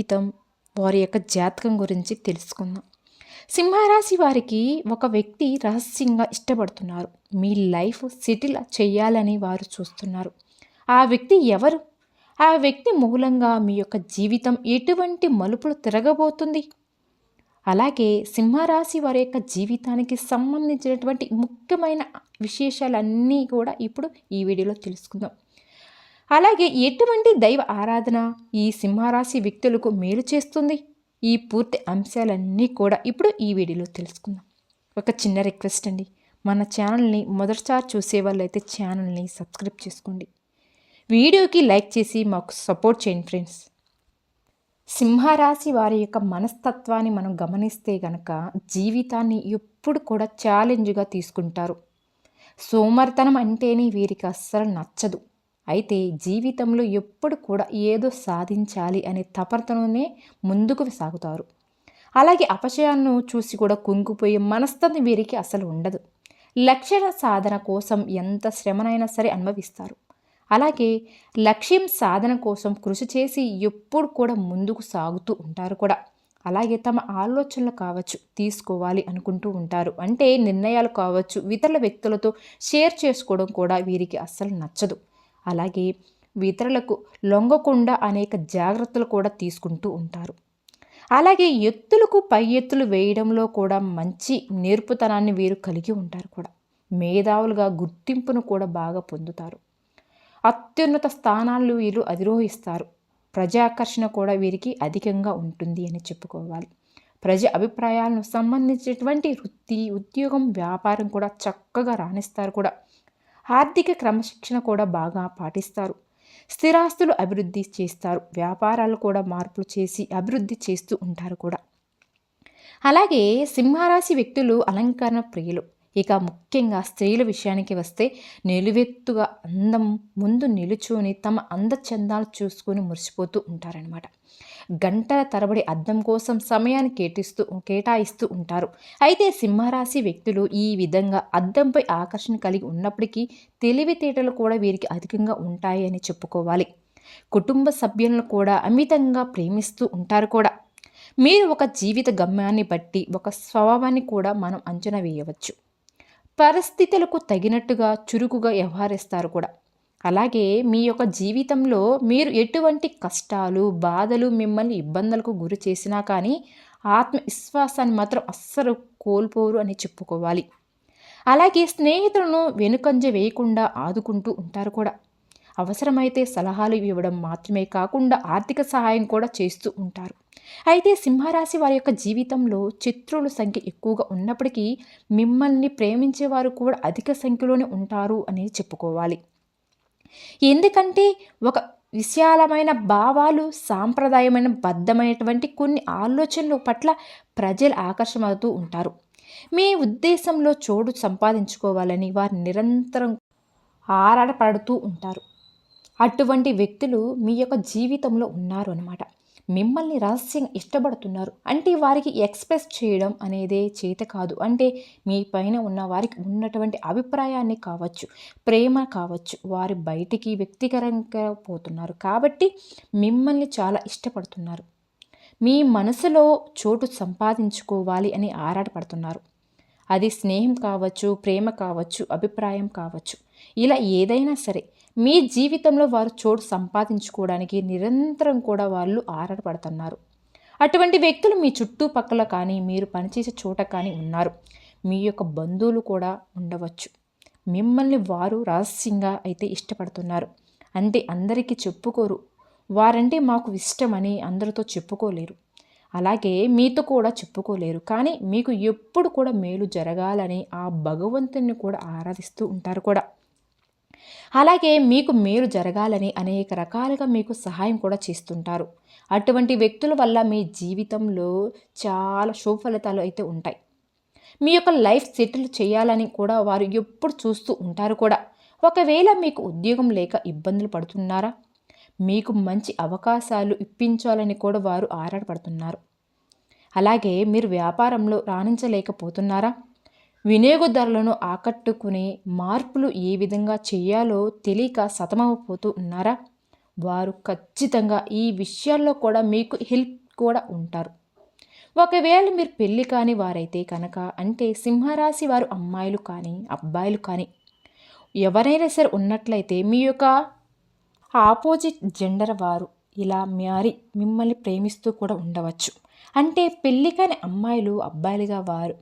జీవితం వారి యొక్క జాతకం గురించి తెలుసుకుందాం. సింహరాశి వారికి ఒక వ్యక్తి రహస్యంగా ఇష్టపడుతున్నారు. మీ లైఫ్ సెటిల్ చేయాలని వారు చూస్తున్నారు. ఆ వ్యక్తి ఎవరు? ఆ వ్యక్తి మూలంగా మీ యొక్క జీవితం ఎటువంటి మలుపులు తిరగబోతుంది? అలాగే సింహరాశి వారి యొక్క జీవితానికి సంబంధించినటువంటి ముఖ్యమైన విశేషాలన్నీ కూడా ఇప్పుడు ఈ వీడియోలో తెలుసుకుందాం. అలాగే ఎటువంటి దైవ ఆరాధన ఈ సింహరాశి వ్యక్తులకు మేలు చేస్తుంది? ఈ పూర్తి అంశాలన్నీ కూడా ఇప్పుడు ఈ వీడియోలో తెలుసుకుందాం. ఒక చిన్న రిక్వెస్ట్ అండి. మన ఛానల్ని మొదటిసారి చూసే వాళ్ళైతే ఛానల్ని సబ్స్క్రైబ్ చేసుకోండి. వీడియోకి లైక్ చేసి మాకు సపోర్ట్ చేయండి ఫ్రెండ్స్. సింహరాశి వారి యొక్క మనస్తత్వాన్ని మనం గమనిస్తే గనక జీవితాన్ని ఎప్పుడు కూడా ఛాలెంజ్గా తీసుకుంటారు. సోమర్తనం అంటేనే వీరికి అస్సలు నచ్చదు. అయితే జీవితంలో ఎప్పుడు కూడా ఏదో సాధించాలి అనే తపనతోనే ముందుకు సాగుతారు. అలాగే అపచయాలను చూసి కూడా కుంగిపోయే మనస్తత్వం వీరికి అసలు ఉండదు. లక్ష్య సాధన కోసం ఎంత శ్రమనైనా సరే అనుభవిస్తారు. అలాగే లక్ష్యం సాధన కోసం కృషి చేసి ఎప్పుడు కూడా ముందుకు సాగుతూ ఉంటారు కూడా. అలాగే తమ ఆలోచనలు కావచ్చు తీసుకోవాలి అనుకుంటూ ఉంటారు. అంటే నిర్ణయాలు కావచ్చు ఇతరుల వ్యక్తులతో షేర్ చేసుకోవడం కూడా వీరికి అస్సలు నచ్చదు. అలాగే ఇతరులకు లొంగకుండా అనేక జాగ్రత్తలు కూడా తీసుకుంటూ ఉంటారు. అలాగే ఎత్తులకు పై ఎత్తులు వేయడంలో కూడా మంచి నేర్పుతనాన్ని వీరు కలిగి ఉంటారు కూడా. మేధావులుగా గుర్తింపును కూడా బాగా పొందుతారు. అత్యున్నత స్థానాలు వీరు అధిరోహిస్తారు. ప్రజాకర్షణ కూడా వీరికి అధికంగా ఉంటుంది అని చెప్పుకోవాలి. ప్రజ అభిప్రాయాలను సంబంధించినటువంటి వృత్తి ఉద్యోగం వ్యాపారం కూడా చక్కగా రాణిస్తారు కూడా. ఆర్థిక క్రమశిక్షణ కూడా బాగా పాటిస్తారు. స్థిరాస్తులు అభివృద్ధి చేస్తారు. వ్యాపారాలు కూడా మార్పులు చేసి అభివృద్ధి చేస్తూ ఉంటారు కూడా. అలాగే సింహరాశి వ్యక్తులు అలంకరణ ప్రియులు. ఇక ముఖ్యంగా స్త్రీల విషయానికి వస్తే నిలువెత్తుగా అందం ముందు నిలుచుని తమ అందచందాలు చూసుకొని మురిసిపోతూ ఉంటారనమాట గంటల తరబడి అద్దం కోసం సమయాన్ని కేటిస్తూ కేటాయిస్తూ ఉంటారు. అయితే సింహరాశి వ్యక్తులు ఈ విధంగా అద్దంపై ఆకర్షణ కలిగి ఉన్నప్పటికీ తెలివితేటలు కూడా వీరికి అధికంగా ఉంటాయి అని చెప్పుకోవాలి. కుటుంబ సభ్యులను కూడా అమితంగా ప్రేమిస్తూ ఉంటారు కూడా. మీరు ఒక జీవిత గమ్యాన్ని బట్టి ఒక స్వభావాన్ని కూడా మనం అంచనా వేయవచ్చు. పరిస్థితులకు తగినట్టుగా చురుకుగా వ్యవహరిస్తారు కూడా. అలాగే మీ యొక్క జీవితంలో మీరు ఎటువంటి కష్టాలు బాధలు మిమ్మల్ని ఇబ్బందులకు గురి చేసినా కానీ ఆత్మవిశ్వాసాన్ని మాత్రం అస్సలు కోల్పోరు అని చెప్పుకోవాలి. అలాగే స్నేహితులను వెనుకంజ వేయకుండా ఆదుకుంటూ ఉంటారు కూడా. అవసరమైతే సలహాలు ఇవ్వడం మాత్రమే కాకుండా ఆర్థిక సహాయం కూడా చేస్తూ ఉంటారు. అయితే సింహరాశి వారి యొక్క జీవితంలో చిత్రుల సంఖ్య ఎక్కువగా ఉన్నప్పటికీ మిమ్మల్ని ప్రేమించేవారు కూడా అధిక సంఖ్యలోనే ఉంటారు అని చెప్పుకోవాలి. ఎందుకంటే ఒక విశాలమైన భావాలు సాంప్రదాయమైన బద్ధమైనటువంటి కొన్ని ఆలోచనల పట్ల ప్రజలు ఆకర్షమవుతూ ఉంటారు. మీ ఉద్దేశంలో చోటు సంపాదించుకోవాలని వారు నిరంతరం ఆరాటపడుతూ ఉంటారు. అటువంటి వ్యక్తులు మీ యొక్క జీవితంలో ఉన్నారు అనమాట మిమ్మల్ని రహస్యంగా ఇష్టపడుతున్నారు. అంటే వారికి ఎక్స్ప్రెస్ చేయడం అనేదే చేత కాదు. అంటే మీ పైన ఉన్న వారికి ఉన్నటువంటి అభిప్రాయాన్ని కావచ్చు ప్రేమ కావచ్చు వారి బయటికి వ్యక్తిగతంగా పోతున్నారు. కాబట్టి మిమ్మల్ని చాలా ఇష్టపడుతున్నారు. మీ మనసులో చోటు సంపాదించుకోవాలి అని ఆరాటపడుతున్నారు. అది స్నేహం కావచ్చు ప్రేమ కావచ్చు అభిప్రాయం కావచ్చు. ఇలా ఏదైనా సరే మీ జీవితంలో వారు చోటు సంపాదించుకోవడానికి నిరంతరం కూడా వాళ్ళు ఆరాటపడుతున్నారు. అటువంటి వ్యక్తులు మీ చుట్టుపక్కల కానీ మీరు పనిచేసే చోట కానీ ఉన్నారు. మీ యొక్క బంధువులు కూడా ఉండవచ్చు. మిమ్మల్ని వారు రహస్యంగా అయితే ఇష్టపడుతున్నారు. అంటే అందరికీ చెప్పుకోరు. వారంటే మాకు ఇష్టమని అందరితో చెప్పుకోలేరు. అలాగే మీతో కూడా చెప్పుకోలేరు. కానీ మీకు ఎప్పుడు కూడా మేలు జరగాలని ఆ భగవంతుని కూడా ఆరాధిస్తూ ఉంటారు కూడా. అలాగే మీకు మేలు జరగాలని అనేక రకాలుగా మీకు సహాయం కూడా చేస్తుంటారు. అటువంటి వ్యక్తుల వల్ల మీ జీవితంలో చాలా శుభఫలితాలు అయితే ఉంటాయి. మీ యొక్క లైఫ్ సెటిల్ చేయాలని కూడా వారు ఎప్పుడు చూస్తూ ఉంటారు కూడా. ఒకవేళ మీకు ఉద్యోగం లేక ఇబ్బందులు పడుతున్నారా? మీకు మంచి అవకాశాలు ఇప్పించాలని కూడా వారు ఆరాటపడుతున్నారు. అలాగే మీరు వ్యాపారంలో రాణించలేకపోతున్నారా? వినియోగదారులను ఆకట్టుకునే మార్పులు ఏ విధంగా చేయాలో తెలియక సతమవపోతూ ఉన్నారా? వారు ఖచ్చితంగా ఈ విషయాల్లో కూడా మీకు హెల్ప్ కూడా ఉంటారు. ఒకవేళ మీరు పెళ్ళి కాని వారైతే కనుక అంటే సింహరాశి వారు అమ్మాయిలు కానీ అబ్బాయిలు కానీ ఎవరైనా సరే ఉన్నట్లయితే మీ యొక్క ఆపోజిట్ జెండర్ వారు ఇలా మ్యారీ మిమ్మల్ని ప్రేమిస్తూ కూడా ఉండవచ్చు. అంటే పెళ్ళి కాని అమ్మాయిలు అబ్బాయిలుగా వారు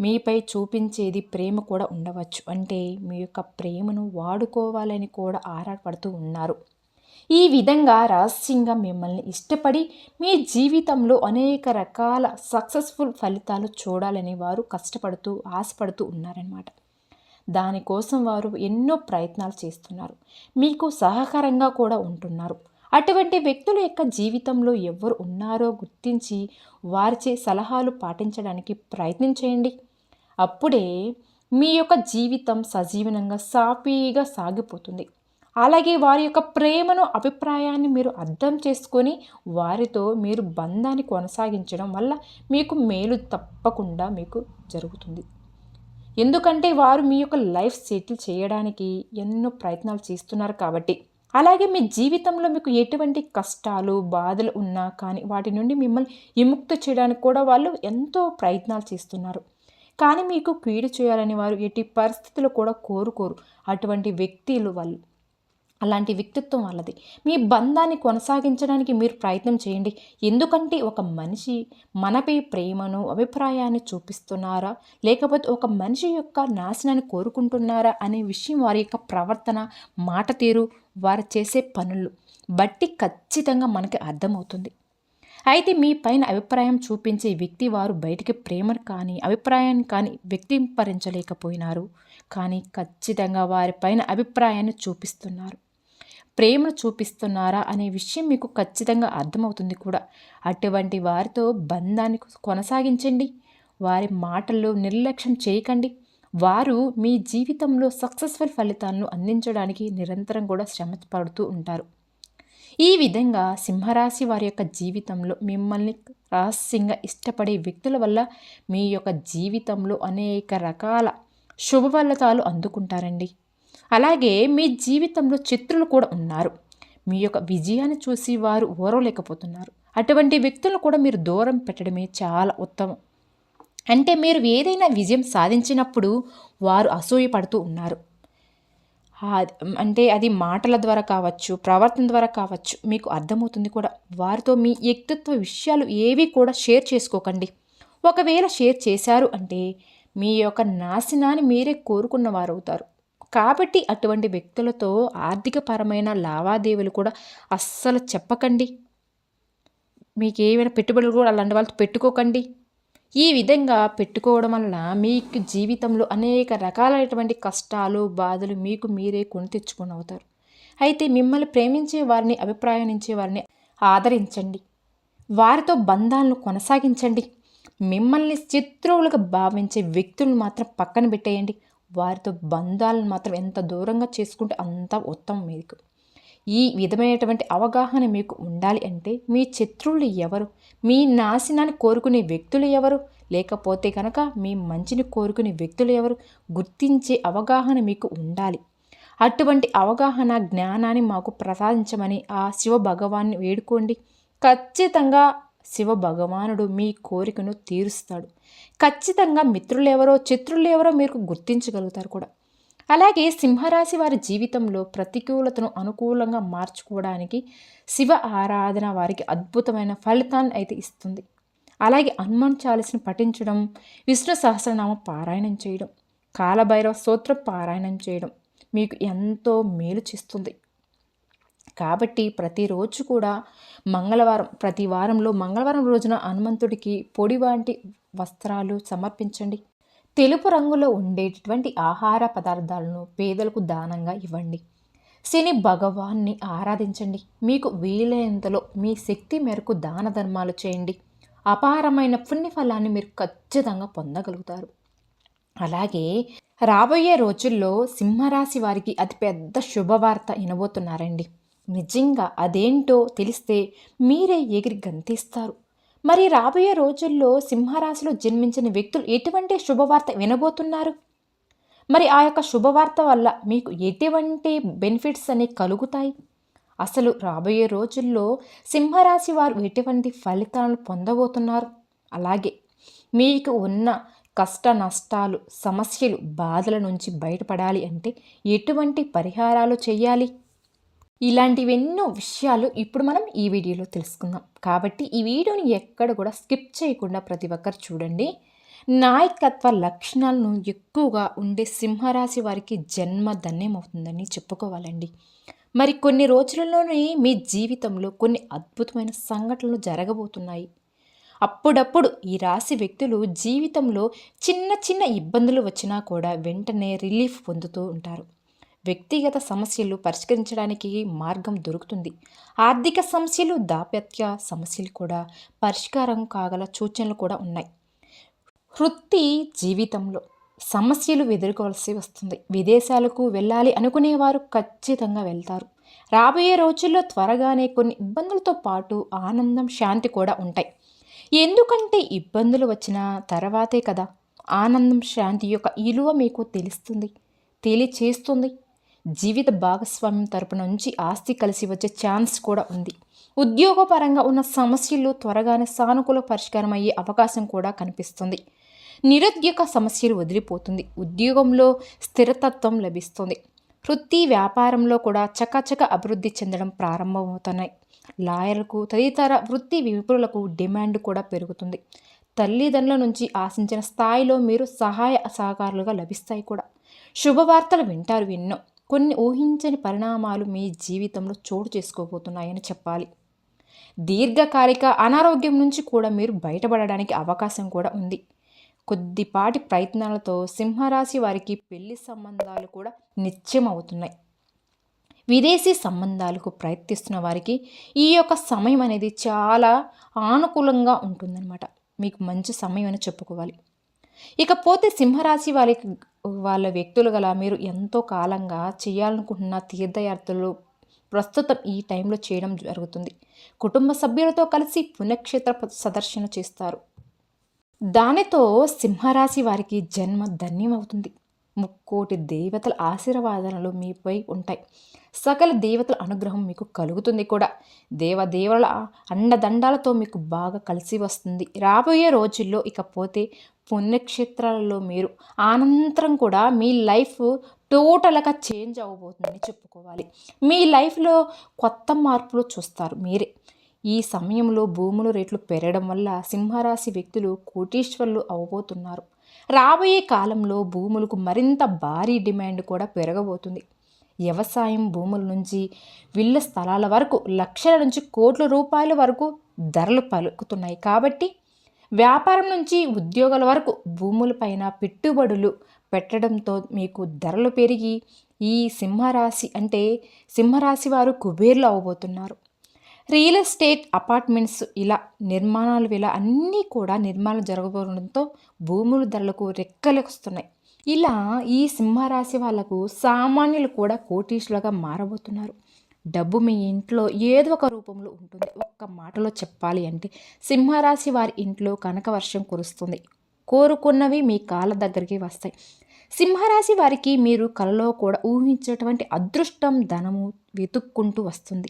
మీపై చూపించేది ప్రేమ కూడా ఉండవచ్చు. అంటే మీ యొక్క ప్రేమను వాడుకోవాలని కూడా ఆరాటపడుతూ ఉన్నారు. ఈ విధంగా రహస్యంగా మిమ్మల్ని ఇష్టపడి మీ జీవితంలో అనేక రకాల సక్సెస్ఫుల్ ఫలితాలు చూడాలని వారు కష్టపడుతూ ఆశపడుతూ ఉన్నారనమాట దానికోసం వారు ఎన్నో ప్రయత్నాలు చేస్తున్నారు. మీకు సహకారంగా కూడా ఉంటున్నారు. అటువంటి వ్యక్తుల యొక్క జీవితంలో ఎవరు ఉన్నారో గుర్తించి వారిచే సలహాలు పాటించడానికి ప్రయత్నం చేయండి అప్పుడే మీ యొక్క జీవితం సజీవనంగా సాఫీగా సాగిపోతుంది. అలాగే వారి యొక్క ప్రేమను అభిప్రాయాన్ని మీరు అర్థం చేసుకొని వారితో మీరు బంధాన్ని కొనసాగించడం వల్ల మీకు మేలు తప్పకుండా మీకు జరుగుతుంది. ఎందుకంటే వారు మీ యొక్క లైఫ్ సెటిల్ చేయడానికి ఎన్నో ప్రయత్నాలు చేస్తున్నారు కాబట్టి. అలాగే మీ జీవితంలో మీకు ఎటువంటి కష్టాలు బాధలు ఉన్నా కానీ వాటి నుండి మిమ్మల్ని విముక్త చేయడానికి కూడా వాళ్ళు ఎంతో ప్రయత్నాలు చేస్తున్నారు. కానీ మీకు కీడు చేయాలని వారు ఎట్టి పరిస్థితులు కూడా కోరుకోరు. అటువంటి వ్యక్తులు వాళ్ళు అలాంటి వ్యక్తిత్వం వాళ్ళది. మీ బంధాన్ని కొనసాగించడానికి మీరు ప్రయత్నం చేయండి. ఎందుకంటే ఒక మనిషి మనపై ప్రేమను అభిప్రాయాన్ని చూపిస్తున్నారా? లేకపోతే ఒక మనిషి యొక్క నాశనాన్ని కోరుకుంటున్నారా అనే విషయం వారి యొక్క ప్రవర్తన మాట తీరు వారు చేసే పనులు బట్టి ఖచ్చితంగా మనకి అర్థమవుతుంది. అయితే మీ పైన అభిప్రాయం చూపించే వ్యక్తి వారు బయటికి ప్రేమను కానీ అభిప్రాయాన్ని కానీ వ్యక్తింపరించలేకపోయినారు. కానీ ఖచ్చితంగా వారి పైన అభిప్రాయాన్ని చూపిస్తున్నారు. ప్రేమను చూపిస్తున్నారా అనే విషయం మీకు ఖచ్చితంగా అర్థమవుతుంది కూడా. అటువంటి వారితో బంధాన్ని కొనసాగించండి. వారి మాటల్లో నిర్లక్ష్యం చేయకండి. వారు మీ జీవితంలో సక్సెస్ఫుల్ ఫలితాలను అందించడానికి నిరంతరం కూడా శ్రమ పడుతూ ఉంటారు. ఈ విధంగా సింహరాశి వారి యొక్క జీవితంలో మిమ్మల్ని రహస్యంగా ఇష్టపడే వ్యక్తుల వల్ల మీ యొక్క జీవితంలో అనేక రకాల శుభఫలితాలు అందుకుంటారండి. అలాగే మీ జీవితంలో చిత్రులు కూడా ఉన్నారు. మీ యొక్క విజయాన్ని చూసి వారు ఓరవలేకపోతున్నారు. అటువంటి వ్యక్తులను కూడా మీరు దూరం పెట్టడమే చాలా ఉత్తమం. అంటే మీరు ఏదైనా విజయం సాధించినప్పుడు వారు అసూయపడుతూ ఉన్నారు. అంటే అది మాటల ద్వారా కావచ్చు ప్రవర్తన ద్వారా కావచ్చు మీకు అర్థమవుతుంది కూడా. వారితో మీ వ్యక్తిత్వ విషయాలు ఏవి కూడా షేర్ చేసుకోకండి. ఒకవేళ షేర్ చేశారు అంటే మీ యొక్క నాశనాన్ని మీరే కోరుకున్న వారు అవుతారు కాబట్టి అటువంటి వ్యక్తులతో ఆర్థికపరమైన లావాదేవీలు కూడా అస్సలు చెప్పకండి. మీకు ఏమైనా పెట్టుబడులు కూడా అలాంటి వాళ్ళతో పెట్టుకోకండి. ఈ విధంగా పెట్టుకోవడం వలన మీకు జీవితంలో అనేక రకాలైనటువంటి కష్టాలు బాధలు మీకు మీరే కొని తెచ్చుకొని అవుతారు. అయితే మిమ్మల్ని ప్రేమించే వారిని అభిప్రాయానించే వారిని ఆదరించండి. వారితో బంధాలను కొనసాగించండి. మిమ్మల్ని శత్రువులుగా భావించే వ్యక్తులను మాత్రం పక్కన పెట్టేయండి. వారితో బంధాలను మాత్రం ఎంత దూరంగా చేసుకుంటే అంత ఉత్తమం మీకు. ఈ విధమైనటువంటి అవగాహన మీకు ఉండాలి అంటే మీ శత్రువులు ఎవరు? మీ నాశనాన్ని కోరుకునే వ్యక్తులు ఎవరు? లేకపోతే కనుక మీ మంచిని కోరుకునే వ్యక్తులు ఎవరు? గుర్తించే అవగాహన మీకు ఉండాలి. అటువంటి అవగాహన జ్ఞానాన్ని మాకు ప్రసాదించమని ఆ శివ భగవాన్ని వేడుకోండి. ఖచ్చితంగా శివ భగవానుడు మీ కోరికను తీరుస్తాడు. ఖచ్చితంగా మిత్రులు ఎవరో శత్రులు ఎవరో మీరు గుర్తించగలుగుతారు కూడా. అలాగే సింహరాశి వారి జీవితంలో ప్రతికూలతను అనుకూలంగా మార్చుకోవడానికి శివ ఆరాధన వారికి అద్భుతమైన ఫలితాన్ని అయితే ఇస్తుంది. అలాగే హనుమాన్ చాలసిని పఠించడం విష్ణు సహస్రనామ పారాయణం చేయడం కాలభైరవ స్తోత్ర పారాయణం చేయడం మీకు ఎంతో మేలు చేస్తుంది. కాబట్టి ప్రతిరోజు కూడా మంగళవారం ప్రతి వారంలో మంగళవారం రోజున హనుమంతుడికి పొడి వంటి వస్త్రాలు సమర్పించండి. తెలుపు రంగులో ఉండేటటువంటి ఆహార పదార్థాలను పేదలకు దానంగా ఇవ్వండి. శని భగవాన్ని ఆరాధించండి. మీకు వీలైనంతలో మీ శక్తి మేరకు దాన ధర్మాలు చేయండి. అపారమైన పుణ్యఫలాన్ని మీరు ఖచ్చితంగా పొందగలుగుతారు. అలాగే రాబోయే రోజుల్లో సింహరాశి వారికి అతిపెద్ద శుభవార్త వినబోతున్నారండి. నిజంగా అదేంటో తెలిస్తే మీరే ఎగిరి గంతిస్తారు. మరి రాబోయే రోజుల్లో సింహరాశిలో జన్మించిన వ్యక్తులు ఎటువంటి శుభవార్త వినబోతున్నారు? మరి ఆ యొక్క శుభవార్త వల్ల మీకు ఎటువంటి బెనిఫిట్స్ అనేవి కలుగుతాయి? అసలు రాబోయే రోజుల్లో సింహరాశి వారు ఎటువంటి ఫలితాలను పొందబోతున్నారు? అలాగే మీకు ఉన్న కష్ట నష్టాలు సమస్యలు బాధల నుంచి బయటపడాలి అంటే ఎటువంటి పరిహారాలు చేయాలి? ఇలాంటివి ఎన్నో విషయాలు ఇప్పుడు మనం ఈ వీడియోలో తెలుసుకుందాం. కాబట్టి ఈ వీడియోని ఎక్కడ కూడా స్కిప్ చేయకుండా ప్రతి ఒక్కరు చూడండి. నాయకత్వ లక్షణాలను ఎక్కువగా ఉండే సింహరాశి వారికి జన్మ ధన్యమవుతుందని చెప్పుకోవాలండి. మరి కొన్ని రోజులలోనే మీ జీవితంలో కొన్ని అద్భుతమైన సంఘటనలు జరగబోతున్నాయి. అప్పుడప్పుడు ఈ రాశి వ్యక్తులు జీవితంలో చిన్న చిన్న ఇబ్బందులు వచ్చినా కూడా వెంటనే రిలీఫ్ పొందుతూ ఉంటారు. వ్యక్తిగత సమస్యలు పరిష్కరించడానికి మార్గం దొరుకుతుంది. ఆర్థిక సమస్యలు దాపత్య సమస్యలు కూడా పరిష్కారం కాగల సూచనలు కూడా ఉన్నాయి. వృత్తి జీవితంలో సమస్యలు ఎదుర్కోవాల్సి వస్తుంది. విదేశాలకు వెళ్ళాలి అనుకునేవారు ఖచ్చితంగా వెళ్తారు. రాబోయే రోజుల్లో త్వరగానే కొన్ని ఇబ్బందులతో పాటు ఆనందం శాంతి కూడా ఉంటాయి. ఎందుకంటే ఇబ్బందులు వచ్చిన తర్వాతే కదా ఆనందం శాంతి యొక్క విలువ మీకు తెలుస్తుంది తెలియచేస్తుంది జీవిత భాగస్వామ్యం తరపు నుంచి ఆస్తి కలిసి వచ్చే ఛాన్స్ కూడా ఉంది. ఉద్యోగపరంగా ఉన్న సమస్యలు త్వరగానే సానుకూల పరిష్కారం అయ్యే అవకాశం కూడా కనిపిస్తుంది. నిరుద్యోగ సమస్యలు వదిలిపోతుంది. ఉద్యోగంలో స్థిరతత్వం లభిస్తుంది. వృత్తి వ్యాపారంలో కూడా చకచక అభివృద్ధి చెందడం ప్రారంభమవుతున్నాయి. లాయర్లకు తదితర వృత్తి విపులకు డిమాండ్ కూడా పెరుగుతుంది. తల్లిదండ్రుల నుంచి ఆశించిన స్థాయిలో మీరు సహాయ సహకారులుగా లభిస్తాయి కూడా. శుభవార్తలు వింటారు ఎన్నో. కొన్ని ఊహించని పరిణామాలు మీ జీవితంలో చోటు చేసుకోబోతున్నాయని చెప్పాలి. దీర్ఘకాలిక అనారోగ్యం నుంచి కూడా మీరు బయటపడడానికి అవకాశం కూడా ఉంది. కొద్దిపాటి ప్రయత్నాలతో సింహరాశి వారికి పెళ్ళి సంబంధాలు కూడా నిత్యం అవుతున్నాయి. విదేశీ సంబంధాలకు ప్రయత్నిస్తున్న వారికి ఈ యొక్క సమయం అనేది చాలా ఆనుకూలంగా ఉంటుందన్నమాట. మీకు మంచి సమయం అని చెప్పుకోవాలి. ఇకపోతే సింహరాశి వారికి వాళ్ళ వ్యక్తులు గల మీరు ఎంతో కాలంగా చేయాలనుకుంటున్న తీర్థయాత్రలు ప్రస్తుతం ఈ టైంలో చేయడం జరుగుతుంది. కుటుంబ సభ్యులతో కలిసి పుణ్యక్షేత్ర సదర్శన చేస్తారు. దానితో సింహరాశి వారికి జన్మ ధన్యమవుతుంది. ముక్కోటి దేవతల ఆశీర్వాదాలు మీపై ఉంటాయి. సకల దేవతల అనుగ్రహం మీకు కలుగుతుంది కూడా. దేవదేవుల అండదండాలతో మీకు బాగా కలిసి వస్తుంది. రాబోయే రోజుల్లో ఇకపోతే పుణ్యక్షేత్రాలలో మీరు అనంతరం కూడా మీ లైఫ్ టోటల్గా చేంజ్ అవ్వబోతుందని చెప్పుకోవాలి. మీ లైఫ్లో కొత్త మార్పులు చూస్తారు మీరే. ఈ సమయంలో భూముల రేట్లు పెరగడం వల్ల సింహరాశి వ్యక్తులు కోటీశ్వర్లు అవ్వబోతున్నారు రాబోయే కాలంలో భూములకు మరింత భారీ డిమాండ్ కూడా పెరగబోతుంది. వ్యవసాయం భూముల నుంచి విల్ల స్థలాల వరకు లక్షల నుంచి కోట్ల రూపాయల వరకు ధరలు పలుకుతున్నాయి. కాబట్టి వ్యాపారం నుంచి ఉద్యోగాల వరకు భూములపైన పెట్టుబడులు పెట్టడంతో మీకు ధరలు పెరిగి ఈ సింహరాశి అంటే సింహరాశి వారు కుబేర్లు అవ్వబోతున్నారు. రియల్ ఎస్టేట్ అపార్ట్మెంట్స్ ఇలా నిర్మాణాలు ఇలా అన్నీ కూడా నిర్మాణాలు జరగబోవడంతో భూముల ధరలకు రెక్కలొస్తున్నాయి ఇలా ఈ సింహరాశి వాళ్ళకు సామాన్యులు కూడా కోటీసులుగా మారబోతున్నారు. డబ్బు మీ ఇంట్లో ఏదో ఒక రూపంలో ఉంటుంది. ఒక్క మాటలో చెప్పాలి అంటే సింహరాశి వారి ఇంట్లో కనక వర్షం కురుస్తుంది. కోరుకున్నవి మీ కాళ్ళ దగ్గరికి వస్తాయి. సింహరాశి వారికి మీరు కలలో కూడా ఊహించేటువంటి అదృష్టం ధనము వెతుక్కుంటూ వస్తుంది.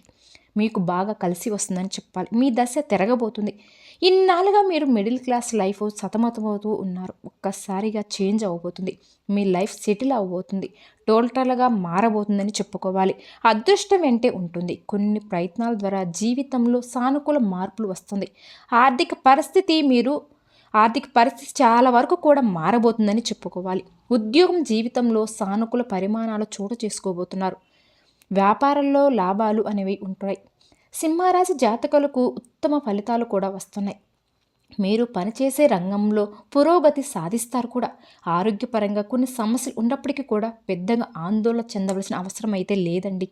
మీకు బాగా కలిసి వస్తుందని చెప్పాలి. మీ దశ తిరగబోతుంది. ఇన్నాళ్ళుగా మీరు మిడిల్ క్లాస్ లైఫ్ సతమతమవుతూ ఉన్నారు. ఒక్కసారిగా చేంజ్ అవ్వబోతుంది. మీ లైఫ్ సెటిల్ అవ్వబోతుంది. టోటల్గా మారబోతుందని చెప్పుకోవాలి. అదృష్టం వెంటే ఉంటుంది. కొన్ని ప్రయత్నాల ద్వారా జీవితంలో సానుకూల మార్పులు వస్తుంది. ఆర్థిక పరిస్థితి మీరు ఆర్థిక పరిస్థితి చాలా వరకు కూడా మారబోతుందని చెప్పుకోవాలి. ఉద్యోగం జీవితంలో సానుకూల పరిమాణాలు చోటు చేసుకోబోతున్నారు. వ్యాపారంలో లాభాలు అనేవి ఉంటాయి. సింహరాశి జాతకులకు ఉత్తమ ఫలితాలు కూడా వస్తున్నాయి. మీరు పనిచేసే రంగంలో పురోగతి సాధిస్తారు కూడా. ఆరోగ్యపరంగా కొన్ని సమస్యలు ఉన్నప్పటికీ కూడా పెద్దగా ఆందోళన చెందవలసిన అవసరం అయితే లేదండి.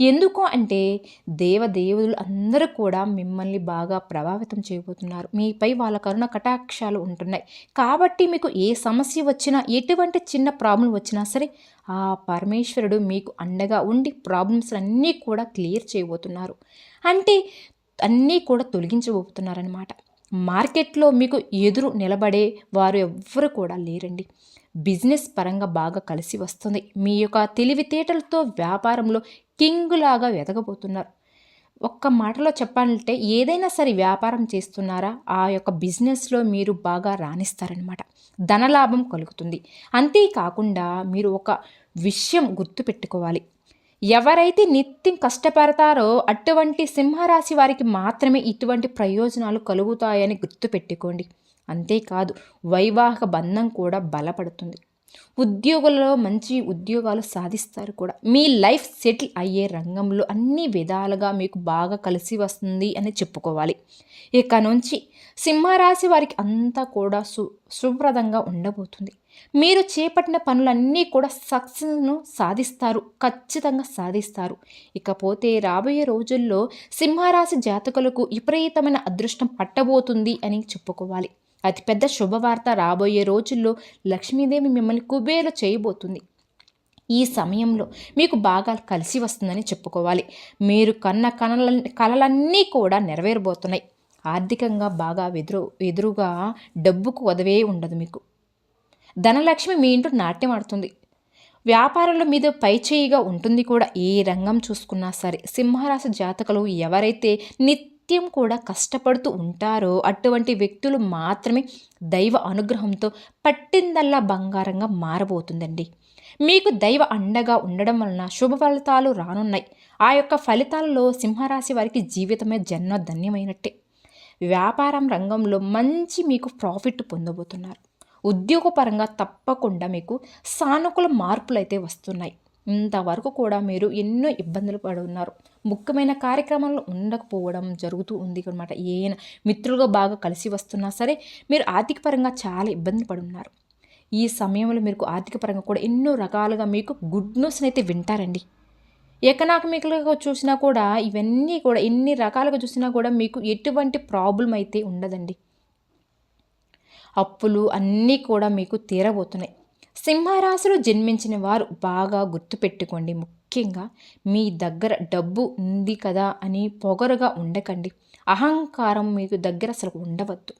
ఎందుకు అంటే దేవదేవులు అందరూ కూడా మిమ్మల్ని బాగా ప్రభావితం చేయబోతున్నారు. మీపై వాళ్ళ కరుణ కటాక్షాలు ఉంటున్నాయి. కాబట్టి మీకు ఏ సమస్య వచ్చినా ఎటువంటి చిన్న ప్రాబ్లం వచ్చినా సరే ఆ పరమేశ్వరుడు మీకు అండగా ఉండి ప్రాబ్లమ్స్ అన్నీ కూడా క్లియర్ చేయబోతున్నారు. అంటే అన్నీ కూడా తొలగించబోతున్నారనమాట మార్కెట్లో మీకు ఎదురు నిలబడే వారు ఎవ్వరు కూడా లేరండి. బిజినెస్ పరంగా బాగా కలిసి వస్తుంది. మీ యొక్క తెలివితేటలతో వ్యాపారంలో కింగులాగా వెతకపోతున్నారు ఒక్క మాటలో చెప్పాలంటే ఏదైనా సరే వ్యాపారం చేస్తున్నారా ఆ యొక్క బిజినెస్లో మీరు బాగా రాణిస్తారనమాట ధనలాభం కలుగుతుంది. అంతేకాకుండా మీరు ఒక విషయం గుర్తుపెట్టుకోవాలి. ఎవరైతే నిత్యం కష్టపడతారో అటువంటి సింహరాశి వారికి మాత్రమే ఇటువంటి ప్రయోజనాలు కలుగుతాయని గుర్తుపెట్టుకోండి. అంతేకాదు వైవాహిక బంధం కూడా బలపడుతుంది. ఉద్యోగులలో మంచి ఉద్యోగాలు సాధిస్తారు కూడా. మీ లైఫ్ సెటిల్ అయ్యే రంగంలో అన్ని విధాలుగా మీకు బాగా కలిసి వస్తుంది అని చెప్పుకోవాలి. ఇక నుంచి సింహరాశి వారికి అంతా కూడా సు శుభ్రదంగా ఉండబోతుంది. మీరు చేపట్టిన పనులన్నీ కూడా సక్సెస్ను సాధిస్తారు ఖచ్చితంగా సాధిస్తారు. ఇకపోతే రాబోయే రోజుల్లో సింహరాశి జాతకులకు విపరీతమైన అదృష్టం పట్టబోతుంది అని చెప్పుకోవాలి. అతిపెద్ద శుభవార్త రాబోయే రోజుల్లో లక్ష్మీదేవి మిమ్మల్ని కుబేరు చేయబోతుంది. ఈ సమయంలో మీకు బాగా కలిసి వస్తుందని చెప్పుకోవాలి. మీరు కన్న కనల కలలన్నీ కూడా నెరవేరబోతున్నాయి. ఆర్థికంగా బాగా ఎదురు ఎదురుగా డబ్బుకు వదవే ఉండదు మీకు. ధనలక్ష్మి మీ ఇంట్లో నాట్యం ఆడుతుంది. వ్యాపారంలో మీద పైచేయిగా ఉంటుంది కూడా. ఏ రంగం చూసుకున్నా సరే సింహరాశి జాతకులు ఎవరైతే నిత్య నిత్యం కూడా కష్టపడుతూ ఉంటారో అటువంటి వ్యక్తులు మాత్రమే దైవ అనుగ్రహంతో పట్టిందల్లా బంగారంగా మారబోతుందండి. మీకు దైవ అండగా ఉండడం వలన శుభ ఫలితాలు రానున్నాయి. ఆ యొక్క ఫలితాలలో సింహరాశి వారికి జీవితమే జన్మ ధన్యమైనట్టే వ్యాపారం రంగంలో మంచి మీకు ప్రాఫిట్ పొందబోతున్నారు. ఉద్యోగపరంగా తప్పకుండా మీకు సానుకూల మార్పులు అయితే వస్తున్నాయి. ఇంతవరకు కూడా మీరు ఎన్నో ఇబ్బందులు పడి ఉన్నారు ముఖ్యమైన కార్యక్రమాలు ఉండకపోవడం జరుగుతూ ఉంది అనమాట ఏమైనా మిత్రులుగా బాగా కలిసి వస్తున్నా సరే మీరు ఆర్థిక పరంగా చాలా ఇబ్బంది పడి ఉన్నారు ఈ సమయంలో మీకు ఆర్థిక పరంగా కూడా ఎన్నో రకాలుగా మీకు గుడ్ న్యూస్ని అయితే వింటారండి. ఎకనామికల్గా చూసినా కూడా ఇవన్నీ కూడా ఎన్ని రకాలుగా చూసినా కూడా మీకు ఎటువంటి ప్రాబ్లం అయితే ఉండదండి. అప్పులు అన్నీ కూడా మీకు తీరబోతున్నాయి. సింహరాశిలో జన్మించిన వారు బాగా గుర్తుపెట్టుకోండి. ముఖ్యంగా మీ దగ్గర డబ్బు ఉంది కదా అని పొగరుగా ఉండకండి. అహంకారం మీకు దగ్గర అసలు ఉండవద్దు.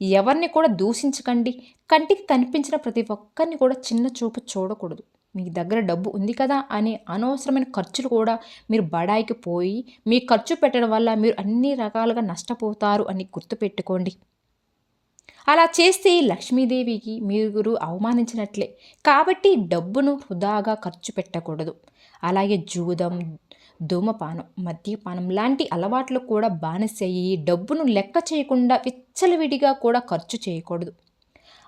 ఎవరిని కూడా దూషించకండి. కంటికి కనిపించిన ప్రతి ఒక్కరిని కూడా చిన్న చూపు చూడకూడదు. మీ దగ్గర డబ్బు ఉంది కదా అనే అనవసరమైన ఖర్చులు కూడా మీరు బడాయికి పోయి మీ ఖర్చు పెట్టడం వల్ల మీరు అన్ని రకాలుగా నష్టపోతారు అని గుర్తుపెట్టుకోండి. అలా చేస్తే లక్ష్మీదేవికి మీరు అవమానించినట్లే. కాబట్టి డబ్బును వృధాగా ఖర్చు పెట్టకూడదు. అలాగే జూదం ధూమపానం మద్యపానం లాంటి అలవాట్లు కూడా బానిసయ్యి డబ్బును లెక్క చేయకుండా విచ్చలవిడిగా కూడా ఖర్చు చేయకూడదు.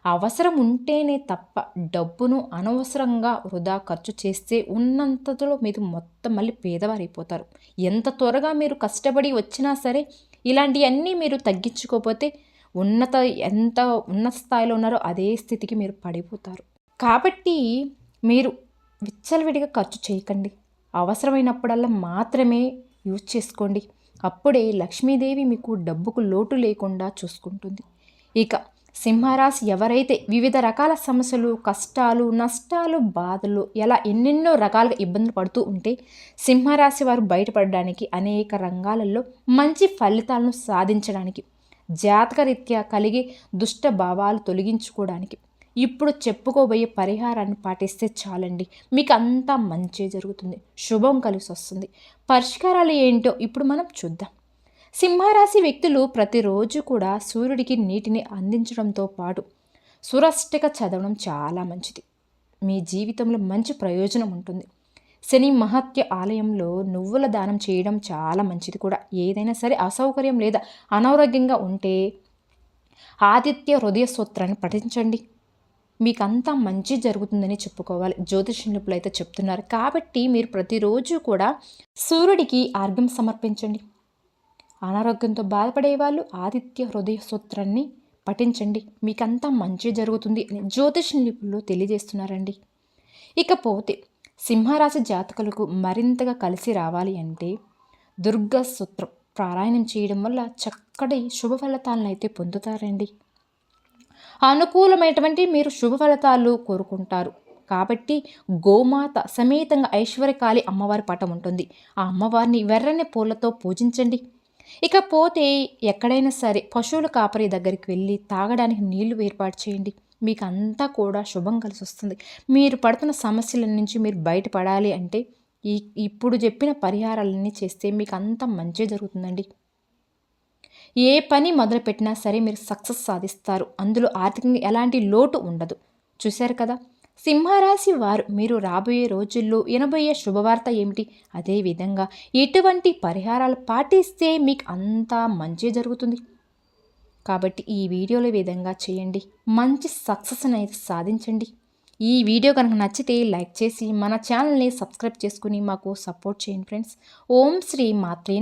అవసరం ఉంటేనే తప్ప డబ్బును అనవసరంగా వృధా ఖర్చు చేస్తే ఉన్నంతలో మీరు మొత్తం మళ్ళీ పేదవారైపోతారు. ఎంత త్వరగా మీరు కష్టపడి వచ్చినా సరే ఇలాంటివన్నీ మీరు తగ్గించుకోకపోతే ఉన్నత ఎంత ఉన్నత స్థాయిలో ఉన్నారో అదే స్థితికి మీరు పడిపోతారు. కాబట్టి మీరు విచ్చలవిడిగా ఖర్చు చేయకండి. అవసరమైనప్పుడల్లా మాత్రమే యూజ్ చేసుకోండి. అప్పుడే లక్ష్మీదేవి మీకు డబ్బుకు లోటు లేకుండా చూసుకుంటుంది. ఇక సింహరాశి ఎవరైతే వివిధ రకాల సమస్యలు కష్టాలు నష్టాలు బాధలు ఎలా ఎన్నెన్నో రకాలుగా ఇబ్బందులు పడుతూ ఉంటే సింహరాశి వారు బయటపడడానికి అనేక రంగాలలో మంచి ఫలితాలను సాధించడానికి జాతకరీత్యా కలిగే దుష్ట భావాలు తొలగించుకోవడానికి. ఇప్పుడు చెప్పుకోబోయే పరిహారాన్ని పాటిస్తే చాలండి. మీకు అంతా మంచి జరుగుతుంది. శుభం కలిసి వస్తుంది. పరిష్కారాలు ఏంటో ఇప్పుడు మనం చూద్దాం. సింహరాశి వ్యక్తులు ప్రతిరోజు కూడా సూర్యుడికి నీటిని అందించడంతో పాటు సురష్టిక చదవడం చాలా మంచిది. మీ జీవితంలో మంచి ప్రయోజనం ఉంటుంది. శని మహత్య ఆలయంలో నువ్వుల దానం చేయడం చాలా మంచిది కూడా. ఏదైనా సరే అసౌకర్యం లేదా అనారోగ్యంగా ఉంటే ఆదిత్య హృదయ సూత్రాన్ని పఠించండి. మీకు అంతా మంచి జరుగుతుందని చెప్పుకోవాలి. జ్యోతిష నిపుణులు అయితే చెప్తున్నారు. కాబట్టి మీరు ప్రతిరోజు కూడా సూర్యుడికి ఆర్గం సమర్పించండి. అనారోగ్యంతో బాధపడే వాళ్ళు ఆదిత్య హృదయ సూత్రాన్ని పఠించండి. మీకంతా మంచి జరుగుతుంది అని జ్యోతిష నిపుణులు తెలియజేస్తున్నారండి. ఇకపోతే సింహరాశి జాతకులకు మరింతగా కలిసి రావాలి అంటే దుర్గ సూత్రం పారాయణం చేయడం వల్ల చక్కటి శుభ ఫలితాలను అయితే పొందుతారండి. అనుకూలమైనటువంటి మీరు శుభ ఫలితాలు కోరుకుంటారు. కాబట్టి గోమాత సమేతంగా ఐశ్వర్యకాళి అమ్మవారి పటం ఉంటుంది. ఆ అమ్మవారిని వెర్రని పూలతో పూజించండి. ఇకపోతే ఎక్కడైనా సరే పశువుల కాపరి దగ్గరికి వెళ్ళి తాగడానికి నీళ్ళు ఏర్పాటు చేయండి. మీకు అంతా కూడా శుభం కలిసి వస్తుంది మీరు పడుతున్న సమస్యల నుంచి మీరు బయటపడాలి అంటే ఈ ఇప్పుడు చెప్పిన పరిహారాలన్నీ చేస్తే మీకు అంత మంచి జరుగుతుందండి. ఏ పని మొదలుపెట్టినా సరే మీరు సక్సెస్ సాధిస్తారు. అందులో ఆర్థికంగా ఎలాంటి లోటు ఉండదు. చూశారు కదా? సింహరాశి వారు మీరు రాబోయే రోజుల్లో వినబోయే శుభవార్త ఏమిటి? అదేవిధంగా ఎటువంటి పరిహారాలు పాటిస్తే మీకు అంతా మంచి జరుగుతుంది. కాబట్టి ఈ వీడియోలో విధంగా చేయండి. మంచి సక్సెస్ని అయితే సాధించండి. ఈ వీడియో కనుక నచ్చితే లైక్ చేసి మన ఛానల్ని సబ్స్క్రైబ్ చేసుకుని మాకు సపోర్ట్ చేయండి ఫ్రెండ్స్ ఓం శ్రీ మాత్రే